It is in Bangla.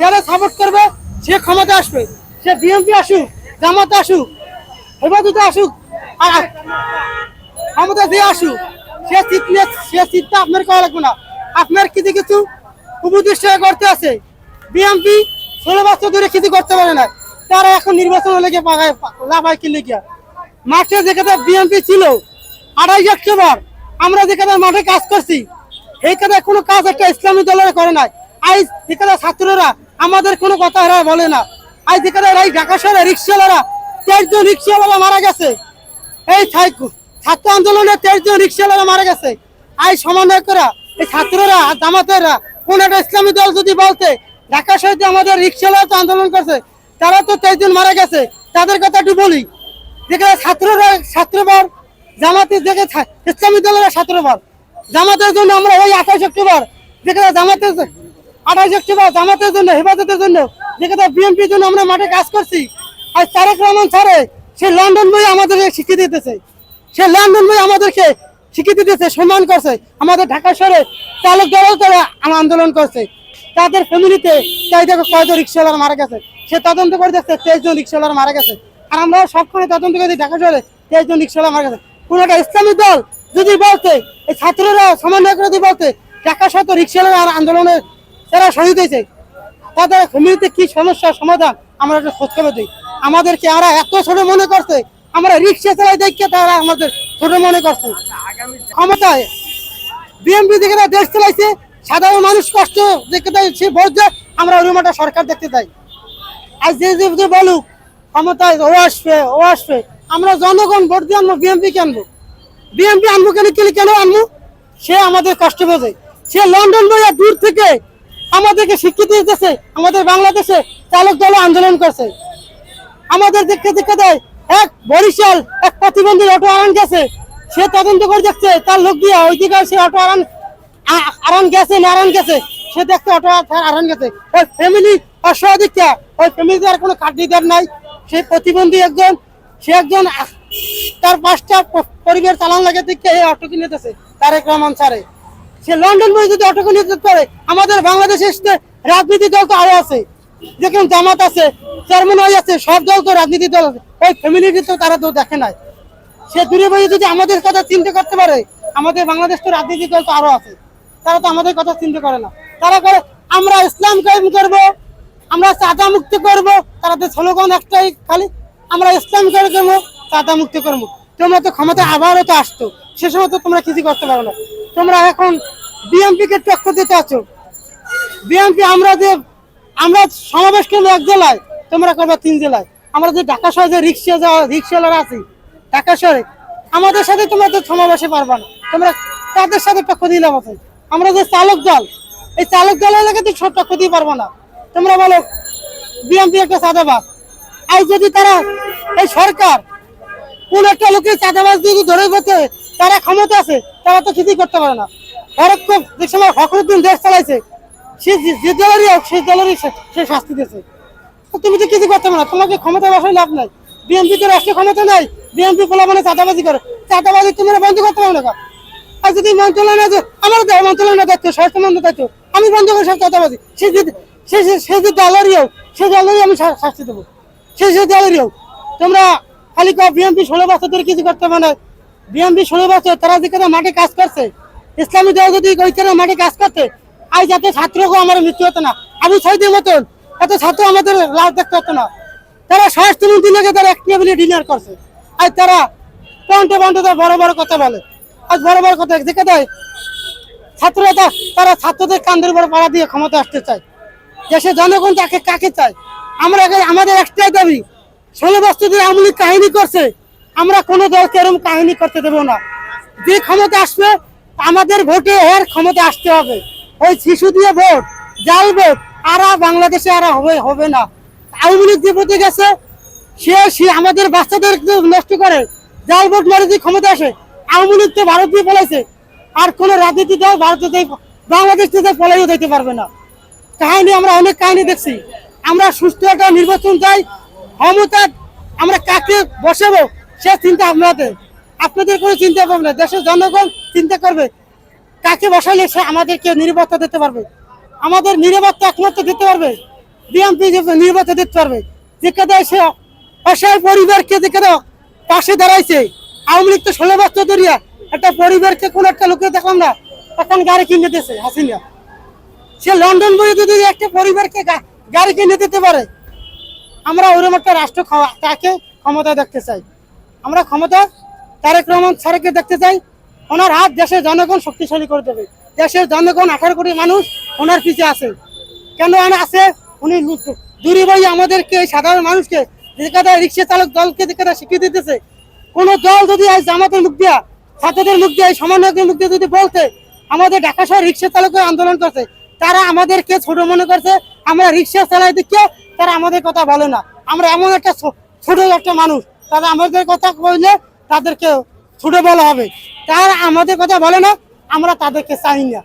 যারা সাপোর্ট করবে, সে ক্ষমতা আসবে। সে বিএনপি আসুক, জামাত আসুক, হেফাজতে আসুক, আর ক্ষমতা দিয়ে আসুক, সে নিয়ে সে চিন্তা আপনার করা লাগবে না। আপনার কিছু কিছু উপদেষ্টা করতে আছে। বিএনপি ষোলো বছর ধরে কিছু করতে পারে না। তারা এখন নির্বাচন হলে গিয়ে পাগায় লাভায় কিনলে গিয়া মাঠে যেখানে বিএনপি ছিল আড়াই অক্টোবর, আমরা যেখানে মাঠে কাজ করছি, এই কাজে কোনো কাজ একটা ইসলামী দলের করে নাই। আজ যেখানে ছাত্ররা আমাদের কোনো কথা এরা বলে না। আজ যেখানে এই ঢাকা শহরে রিক্সাওয়ালারা, তেইশজন রিক্সাওয়ালা মারা গেছে। এই ছাত্র আন্দোলনে তেইশজন রিক্সাওয়ালা মারা গেছে। আজ সমন্বয়করা এই ছাত্ররা, জামাতেরা কোন একটা ইসলামী দল যদি বলতে, ঢাকা শহরে আমাদের রিক্সাওয়ালা তো আন্দোলন করছে, তারা তো তেইশজন মারা গেছে। তাদের কথা একটু বলি। যেখানে ছাত্ররা ছাত্রবার, জামাতের দেখে ইসলামী দলের ছাত্রবার, জামাতের জন্য আমরা ওই আঠাশ অক্টোবর, যেখানে জামাতের আঠাশ অক্টোবর জন্য, হেফাজতের জন্য যেখানে বিএনপির জন্য আমরা মাঠে কাজ করছি। আর তারেক রহমান স্যারে সে লন্ডন বই আমাদের শিখিয়ে দিতেছে। সে লন্ডন বই আমাদেরকে শিখিয়ে দিতেছে, সম্মান করছে। আমাদের ঢাকা শহরে চালক দল তারা আম- আন্দোলন করছে। তাদের ফ্যামিলিতে তাই দেখো কয়জন রিক্সাওয়ালা মারা গেছে। সে তদন্ত করে দেখছে তেইশ জন রিক্সাওয়ালা মারা গেছে। আর আমরা সবসময় তদন্ত করে ঢাকা শহরে তেইশ জন রিক্সাওয়ালা মারা গেছে। কোন একটা ইসলামী দল যদি বলতে, এই ছাত্ররা সমন্বয় করে যদি বলতে, ঢাকা শহর রিক্সাওয়ালা আন্দোলনে তারা শহীদ হয়েছে। তাদের ফ্যামিলিতে কি সমস্যার সমাধান আমরা একটা খবর দিই। আমাদেরকে আমরা এত ছোট মনে করছে, আমরা রিক্সা চালাই দেখে তারা আমাদের ছোট মনে করছে। ক্ষমতায় বিএমপি থেকে তারা দেশ চালাইছে, সাধারণ মানুষ কষ্ট দেখতে দেয় সে দেয় আমরা ওই একটা সরকার দেখতে চাই। আর যে যে বলুক, ক্ষমতায় ও আসবে ও আসবে, আমরা জনগণ ভোট দিয়ে আনব বিএমপি কে আনব। বিএমপি আনব কেন কেন আনব? সে আমাদের কষ্ট বোঝে। সে লন্ডন বইয়া দূর থেকে আমাদেরকে স্বীকৃতি দিতেছে, আমাদের বাংলাদেশে চালক দল আন্দোলন করছে। আমাদের দেখতে দেখতে দেয়, এক বরিশাল, এক প্রতিবন্ধী অটো আরান গেছে। সে তদন্ত করে দেখছে, তার লোক দিয়ে ওইদিকে সে অটো আরান আরান গেছে না আরান গেছে, সে দেখতে অটো আর- আরান গেছে। ওই ফ্যামিলি অসহায়িকা ওই ফ্যামিলিতে আর কোনো কার্ডিদার নাই। সে প্রতিবন্ধী একজন, সে একজন তার পাঁচটা পরিবার চালান লাগে দেখে এই অটো কিনে দিতেছে, তারেক রহমান স্যারে। সে লন্ডন বই যদি অটো কিনে দিতে পারে, আমাদের বাংলাদেশে রাজনীতি দল তো আরও আছে। যেরকম জামাত আছে, চেয়ারম্যান হয়ে আছে সব দল তো রাজনীতি দল ওই ফ্যামিলিটি তো তারা তো দেখে নাই। সে দূরে বই যদি আমাদের কথা চিন্তা করতে পারে, আমাদের বাংলাদেশ তো রাজনীতি দল তো আরও আছে। তারা তো আমাদের কথা চিন্তা করে না। তারা করে, আমরা ইসলাম কায়েম করব, আমরা চাঁদা মুক্ত করব। তারা তো স্লোগান একটাই, খালি, আমরা ইসলাম কায়েম করব চাঁদা মুক্ত করব। তোমরা তো ক্ষমতা আবারও তো আসতো সে সময় তো তোমরা কিছু করতে পারো না। তোমরা এখন বিএমপি কে টক্কর দিতে আছো। বিএনপি, আমরা যে, আমরা সমাবেশ করব এক জেলায়, তোমরা করবে তিন জেলায়। আমরা যে ঢাকা শহরে যে রিক্সা যাওয়া, রিক্সাওয়ালারা আছি, ঢাকা শহরে, আমাদের সাথে তোমরা তো সমাবেশে পারবা না। তোমরা তাদের সাথে টক্কর দিলাম আছে আমরা যে চালক দল, এই চালক দলের লাগে তো সব টক্কর দিতে পারব না। তোমরা বলো, বিএনপি একটা সাদাবাদ আজ যদি তারা এই সরকার কোন একটা লোকের চাঁদাবাস যদি ধরে বসে তারা ক্ষমতা আছে তারা তো কিছুই করতে পারে না। হরক্ষ যে সময় ফখরুদ্দিন দেশ চালাইছে, সে যে- যে দলেরই হোক সেই দলেরই সে- সে শাস্তি দিয়েছে। তুমি তো কিছু করতে পারো না। তোমাকে ক্ষমতা বসাই লাভ নাই। বিএনপি তো রাষ্ট্রীয় ক্ষমতা নাই। বিএনপি বলা মানে চাঁদাবাজি করে। চাঁদাবাজি তোমরা বন্ধ করতে পারো না আর যদি মন্ত্রণালয় আছে আমার মন্ত্রণালয় দায়িত্ব, স্বাস্থ্য মন্ত্রণালয় দায়িত্ব। আমি বন্ধ করে সব চাঁদাবাজি। সে যে সে যে- সে যে দলেরই হোক, সে দলেরই আমি শাস্তি দেবো। সে যে দলেরই হোক। তোমরা খালি বিএনপি ষোলো বছর ধরে কিছু করতে পারে না বিএনপি ষোলো বছর, তারা যেখানে মাঠে কাজ করছে। ইসলামী দল যদি ওইখানে মাঠে কাজ করতে, আজ যাতে ছাত্রকেও আমার মৃত্যু হতো না। আবু সাইদের মতন, এত ছাত্র আমাদের লাভ দেখতে হতো না। তারা স্বরাষ্ট্রমন্ত্রী লেগে তারা এক টেবিলে ডিনার করছে। আজ তারা পয়েন্টে পয়েন্টে তারা বড় বড় কথা বলে। আজ বড় বড় কথা দেখে দেয় ছাত্ররা তারা ছাত্রদের কান্দের উপর পাড়া দিয়ে ক্ষমতা আসতে চায়। দেশে জনগণ তাকে কাকে চায়? আমরা আমাদের একটাই দাবি, ষোলো ধরে আওয়ামী কাহিনী করছে আমরা কোনো দলকে এরকম কাহিনী করতে দেবো না। যে ক্ষমতা আসবে, আমাদের ভোটে এর ক্ষমতা আসতে হবে। ওই শিশু দিয়ে ভোট, জাল ভোট, আর বাংলাদেশে আর হবে হবে না। আওয়ামী লীগ যে ভোটে গেছে, সে সে আমাদের বাচ্চাদের নষ্ট করে। জাল ভোট মারে যে ক্ষমতা আসে, আওয়ামী লীগ তো ভারত দিয়ে ফেলাইছে আর কোন রাজনীতি দল ভারতে বাংলাদেশ থেকে ফলাইও দিতে পারবে না। কাহিনী আমরা অনেক কাহিনী দেখছি। আমরা সুস্থ একটা নির্বাচন চাই। ক্ষমতা আমরা কাকে বসাবো? সে চিন্তা আপনাদের। আপনাদের কোনো চিন্তা ভাবনা দেশের জনগণ চিন্তা করবে, কাকে বসালে সে আমাদেরকে নিরাপত্তা দিতে পারবে? আমাদের নিরাপত্তা একমাত্র দিতে পারবে? বিএনপি নিরাপত্তা দিতে পারবে? যেখানে সে অসহায় পরিবারকে যেখানে পাশে দাঁড়াইছে, আওয়ামী লীগ তো ষোলো বছর ধরিয়া একটা পরিবারকে কোন একটা লোকে দেখলাম না এখন গাড়ি কিনে দিয়েছে হাসিনা। সে লন্ডন বই যদি একটা পরিবারকে গাড়ি কিনে দিতে পারে, আমরা ওরকম একটা রাষ্ট্র তাকে ক্ষমতা দেখতে চাই। আমরা ক্ষমতা, তারেক রহমান স্যারকে দেখতে চাই। ওনার হাত দেশের জনগণ শক্তিশালী করে দেবে। দেশের জনগণ আঠারো কোটি মানুষ ওনার পিছিয়ে আছে। কেন আছে? উনি দূরে ভাই আমাদেরকে, এই সাধারণ মানুষকে যেখানে রিক্সা চালক দলকে যেখানে শিখিয়ে দিতেছে, কোন দল যদি আজ জামাতের মুখ দিয়া, ছাত্রদের মুখ দিয়ে সমন্বয়কের মুখ দিয়ে যদি বলতে, আমাদের ঢাকা শহর রিক্সা চালকের আন্দোলন করছে, তারা আমাদেরকে ছোট মনে করছে, আমরা রিক্সা চালাই দিচ্ছে তারা আমাদের কথা বলে না। আমরা এমন একটা ছোট একটা মানুষ। তারা আমাদের কথা কইলে তাদেরকে ছুটে বলা হবে। তারা আমাদের কথা বলে না, আমরা তাদেরকে চাই না।